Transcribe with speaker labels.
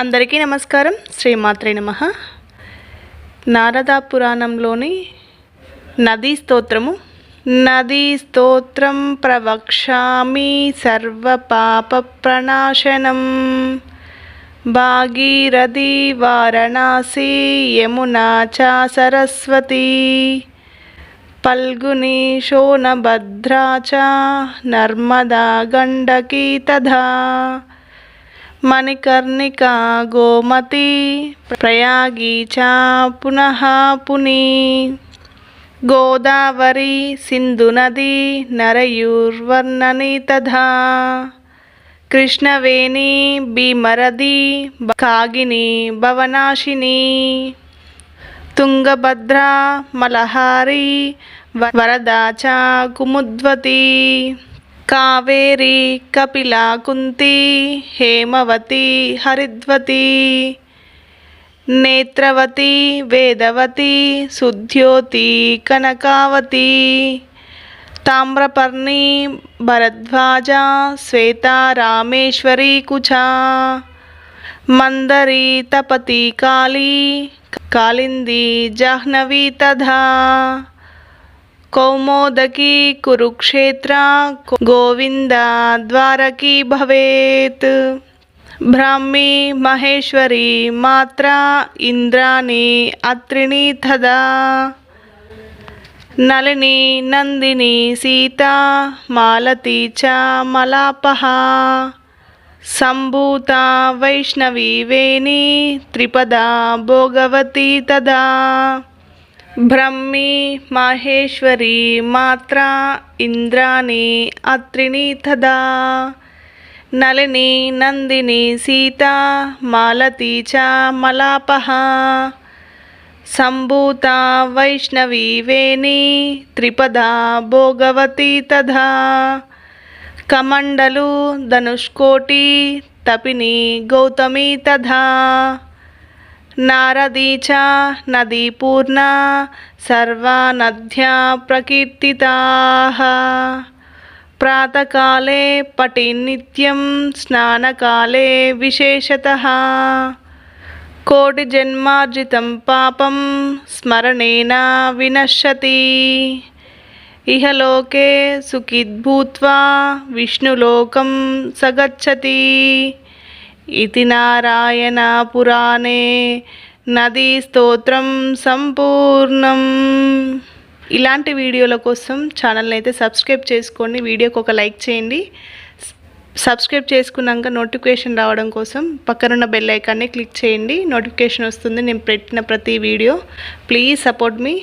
Speaker 1: అందరికీ నమస్కారం. శ్రీమాత్రే నమ. నారదా పురాణంలోని నదీ స్తోత్రము. నదీ స్తోత్రం ప్రవక్ష్యామి సర్వపాప ప్రణాశనం భాగీరథి వారణాసి యమునా చ సరస్వతి. పల్గుని శోనభద్రా చ నర్మదా గండకీ తథా. మణికర్ణిక గోమతి ప్రయాగి చ పునః. పుని గోదావరి సింధు నది నరయూర్వర్ణని తథా. కృష్ణవేణి భీమరది కాగిని భవనాశిని. తుంగభద్ర మలహారి వరదా చ కుముద్వతి కావేరి కపిలా కుంతి హేమవతి హరిద్వతి నేత్రవతి వేదవతి శుద్ధ్యోతి కనకావతి తామ్రపర్ణి భరద్వాజ శ్వేత రామేశ్వరి కుచా మందరి తపతి కాళీ కాళింది జాహ్నవి తథా. కౌమోదకి కురుక్షేత్ర గోవింద ద్వారకీ భవేత్ బ్రాహ్మీ మహేశ్వరి మాత్ర ఇంద్రాణి అత్రిణి తదా నళిని నందిని సీత మాలతి చ మలాపహ సంభూత వైష్ణవి వేణి త్రిపద భోగవతి తదా బ్రహ్మి మహేశ్వరి మాత్ర ఇంద్రాణి అత్రిణి తదా. నలిని నందిని సీత మాలతి చ మలాపహ. సంభూత వైష్ణవి వేణి త్రిపదా భోగవతి తథా. కమండలు ధనుష్కోటి తపిని గౌతమి తథా. నారదీ చ నదీ పూర్ణ సర్వానధ్యా నద్యా ప్రాతకాలే పటి నిత్యం స్నానకాలే విశేషత కోటి జన్మార్జితం పాపం స్మరణేన వినశ్యతి ఇహలోకే సుఖిద్భూత్వా విష్ణులోకం సగచ్చతి ఇది నారాయణ పురాణే నదీ స్తోత్రం సంపూర్ణం ఇలాంటి వీడియోల కోసం ఛానల్ని అయితే సబ్స్క్రైబ్ చేసుకోండి వీడియోకి ఒక లైక్ చేయండి సబ్స్క్రైబ్ చేసుకున్నాక నోటిఫికేషన్ రావడం కోసం పక్కనున్న బెల్ ఐకాన్ని క్లిక్ చేయండి నోటిఫికేషన్ వస్తుంది నేను పెట్టిన ప్రతి వీడియో ప్లీజ్ సపోర్ట్ మీ